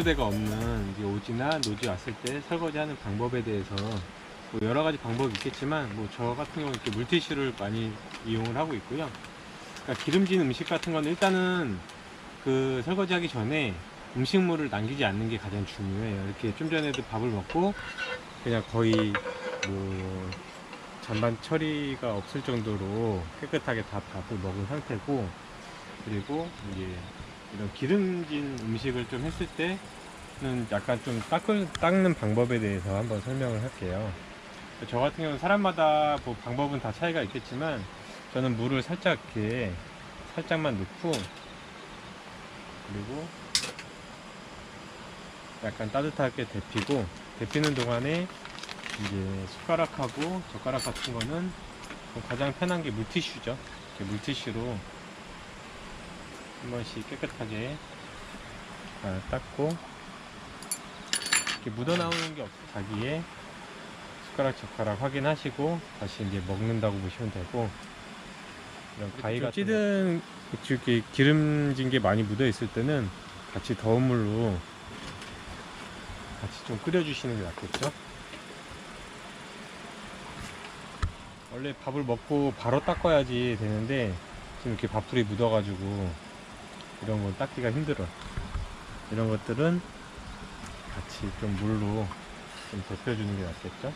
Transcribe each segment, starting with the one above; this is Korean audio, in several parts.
개수대가 없는 이제 오지나 노지 왔을 때 설거지하는 방법에 대해서 뭐 여러 가지 방법이 있겠지만 뭐 저 같은 경우는 이렇게 물티슈를 많이 이용을 하고 있고요. 그러니까 기름진 음식 같은 거는 일단은 그 설거지하기 전에 음식물을 남기지 않는 게 가장 중요해요. 이렇게 좀 전에도 밥을 먹고 그냥 거의 뭐 잔반 처리가 없을 정도로 깨끗하게 다 밥을 먹은 상태고 그리고 이제 이런 기름진 음식을 좀 했을 때는 약간 좀 닦을, 닦는 방법에 대해서 한번 설명을 할게요. 저 같은 경우는 사람마다 뭐 방법은 다 차이가 있겠지만 저는 물을 살짝 이렇게 살짝만 넣고 그리고 약간 따뜻하게 데피고 데피는 동안에 이제 숟가락하고 젓가락 같은 거는 가장 편한 게 물티슈죠. 물티슈로 한 번씩 깨끗하게. 아, 닦고. 이렇게 묻어나오는 게 없어 자기의 숟가락 젓가락 확인하시고 다시 이제 먹는다고 보시면 되고. 이런 가위 같은 찌든 이렇게 기름진 게 많이 묻어 있을 때는 같이 더운 물로 같이 좀 끓여 주시는 게 낫겠죠? 원래 밥을 먹고 바로 닦아야지 되는데 지금 이렇게 밥풀이 묻어 가지고 이런 건 닦기가 힘들어. 이런 것들은 같이 좀 물로 좀 데펴주는 게 낫겠죠?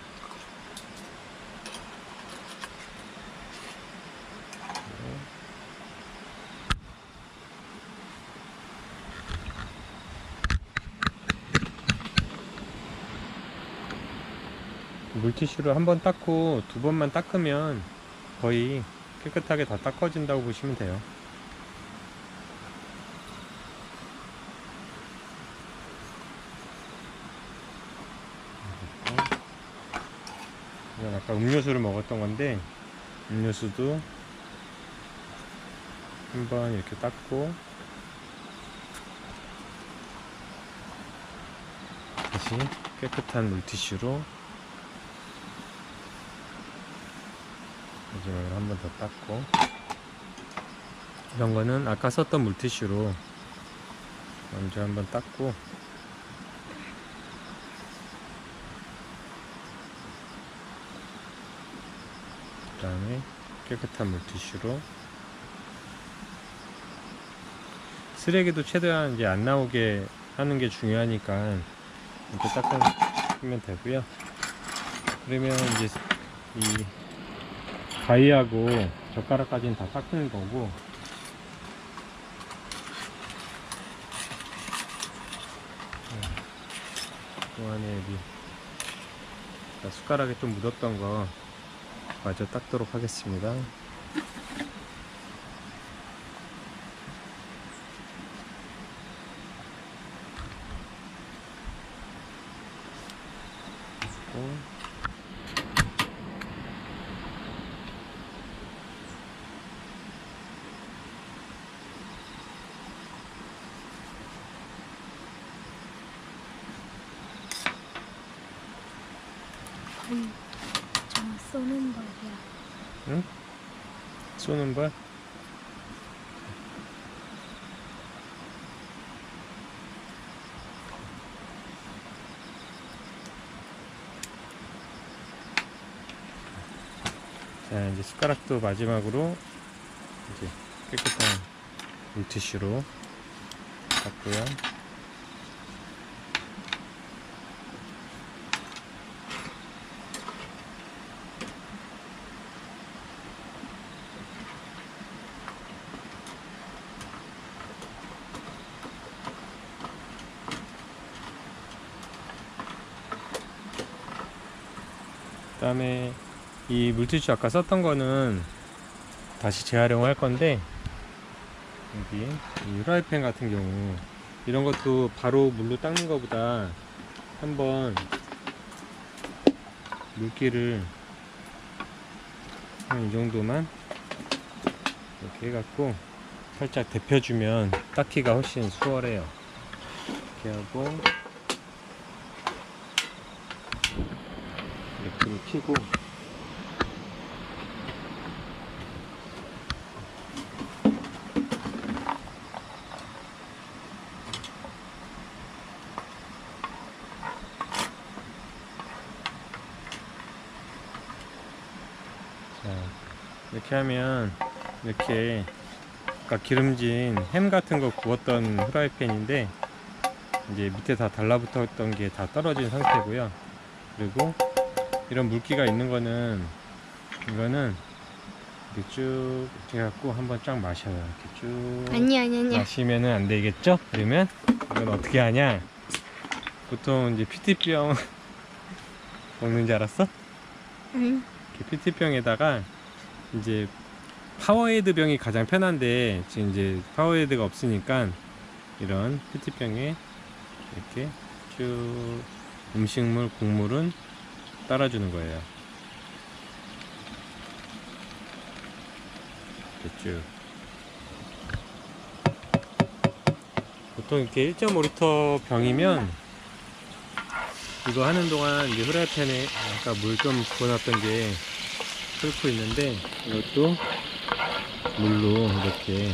물티슈로 한 번 닦고 두 번만 닦으면 거의 깨끗하게 다 닦아진다고 보시면 돼요. 아까 음료수를 먹었던 건데 음료수도 한번 이렇게 닦고 다시 깨끗한 물티슈로 마지막으로 한번 더 닦고. 이런 거는 아까 썼던 물티슈로 먼저 한번 닦고 그 다음에 깨끗한 물티슈로. 쓰레기도 최대한 이제 안 나오게 하는 게 중요하니까 이렇게 닦으면 되고요. 그러면 이제 이 가위하고 젓가락까지는 다 닦는 거고. 그 안에 여기 자, 숟가락에 좀 묻었던 거 마저 닦도록 하겠습니다. 고 아니, 저 쏘는 법이야. 쏘는 발 자 이제 숟가락도 마지막으로 이제 깨끗한 물티슈로 닦고요 다음에 이 물티슈 아까 썼던 거는 다시 재활용할 건데 여기 이 후라이팬 같은 경우 이런 것도 바로 물로 닦는 것보다 한번 물기를 한 이 정도만 이렇게 해갖고 살짝 데펴주면 닦기가 훨씬 수월해요. 이렇게 하고 불을 켜고. 이렇게 하면 이렇게 아까 기름진 햄 같은 거 구웠던 후라이팬인데 이제 밑에 다 달라붙었던 게 다 떨어진 상태고요. 그리고 이런 물기가 있는 거는 이거는 이렇게 쭉 이렇게 갖고 한번 쫙 마셔요. 이렇게 쭉 아니 아니 아니. 마시면은 안 되겠죠? 그러면 이건 어떻게 하냐? 보통 이제 PT병 먹는 줄 알았어? 응. 이렇게 PT병에다가 이제 파워헤드 병이 가장 편한데 지금 이제 파워헤드가 없으니까 이런 PT병에 이렇게 쭉 음식물, 국물은 따라주는 거예요. 쭉. 보통 이렇게 1.5리터 병이면 이거 하는 동안 이제 후라이팬에 아까 물 좀 부어놨던 게 끓고 있는데 이것도 물로 이렇게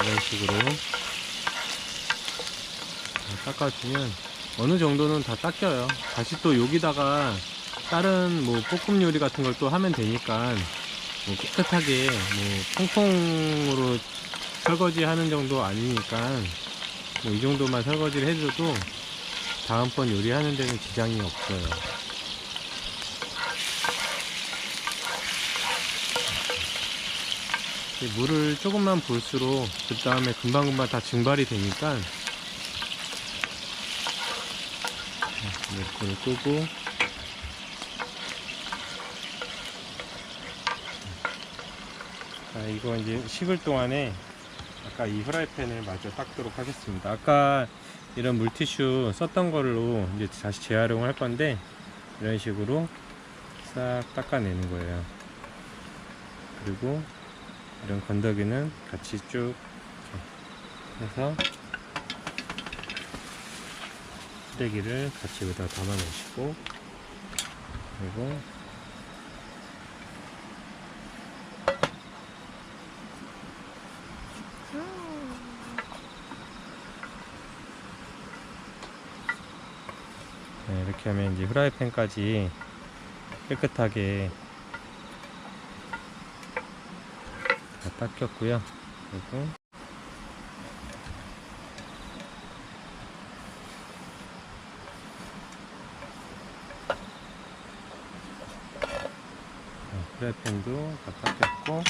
이런 식으로 닦아주면 어느 정도는 다 닦여요. 다시 또 여기다가 다른 뭐 볶음 요리 같은 걸 또 하면 되니까 뭐 깨끗하게 뭐 통통으로 설거지 하는 정도 아니니까 뭐 이 정도만 설거지를 해줘도 다음번 요리하는 데는 지장이 없어요. 이 물을 조금만 부을수록 그 다음에 금방금방 다 증발이 되니까 이렇게 끄고 자 이거 이제 식을 동안에 아까 이 프라이팬을 마저 닦도록 하겠습니다. 아까 이런 물티슈 썼던 걸로 이제 다시 재활용할 건데 이런 식으로 싹 닦아내는 거예요. 그리고 이런 건더기는 같이 쭉 해서 쓰레기를 같이 여기다 담아 놓으시고 그리고 네, 이렇게 하면 이제 후라이팬까지 깨끗하게 다 닦였고요. 그리고 네, 프라이팬도 다 닦였고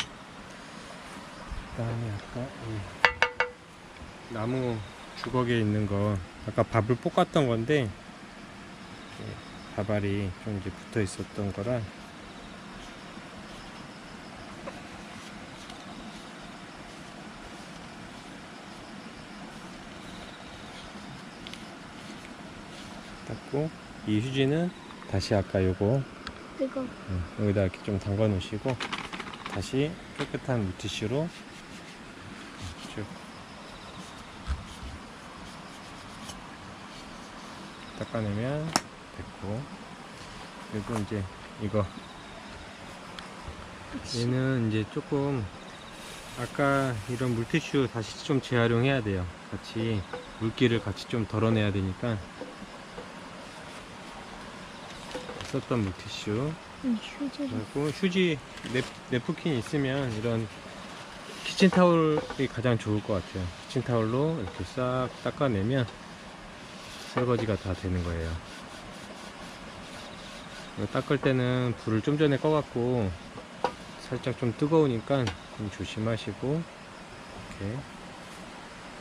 그 다음에 아까 이 나무 주걱에 있는 거 아까 밥을 볶았던 건데 예, 밥알이 좀 이제 붙어 있었던 거라. 닦고 이 휴지는 다시 아까 요거 이거. 음, 여기다 이렇게 좀 담가 놓으시고 다시 깨끗한 물티슈로 쭉. 닦아내면 됐고. 그리고 이제 이거. 얘는 이제 조금 아까 이런 물티슈 다시 좀 재활용해야 돼요. 같이 물기를 같이 좀 덜어내야 되니까 썼던 물티슈. 이 휴지를 그리고 휴지 냅, 냅프킨 있으면 이런 키친타올이 가장 좋을 것 같아요. 키친타올로 이렇게 싹 닦아내면 설거지가 다 되는 거예요. 닦을 때는 불을 좀 전에 꺼갖고 살짝 좀 뜨거우니까 좀 조심하시고 이렇게.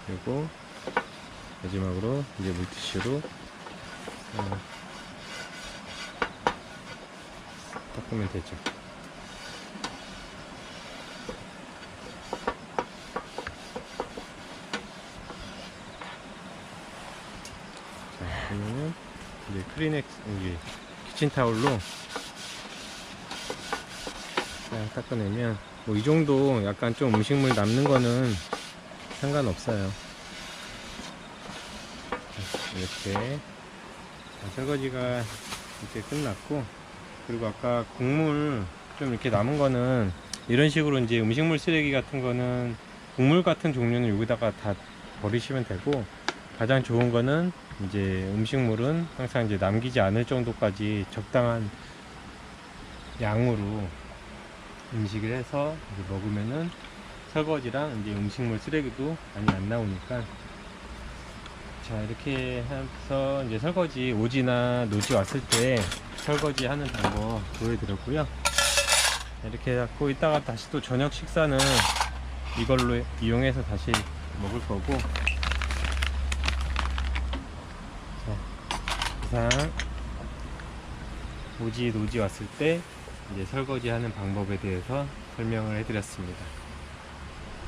그리고 마지막으로 이제 물티슈로 어, 닦으면 되죠. 자, 그러면은 이제 크리넥스 여기 키친타올로 싹 닦아내면 뭐 이 정도 약간 좀 음식물 남는 거는 상관없어요. 자, 이렇게 자, 설거지가 이제 끝났고 그리고 아까 국물 좀 이렇게 남은 거는 이런 식으로 이제 음식물 쓰레기 같은 거는 국물 같은 종류는 여기다가 다 버리시면 되고 가장 좋은 거는 이제 음식물은 항상 이제 남기지 않을 정도까지 적당한 양으로 음식을 해서 먹으면은 설거지랑 이제 음식물 쓰레기도 많이 안 나오니까. 자 이렇게 해서 이제 설거지 오지나 노지 왔을 때 설거지 하는 방법 보여드렸고요. 이렇게 해갖고 이따가 다시 또 저녁 식사는 이걸로 이용해서 다시 먹을 거고. 자 이상 오지 노지 왔을 때 이제 설거지 하는 방법에 대해서 설명을 해드렸습니다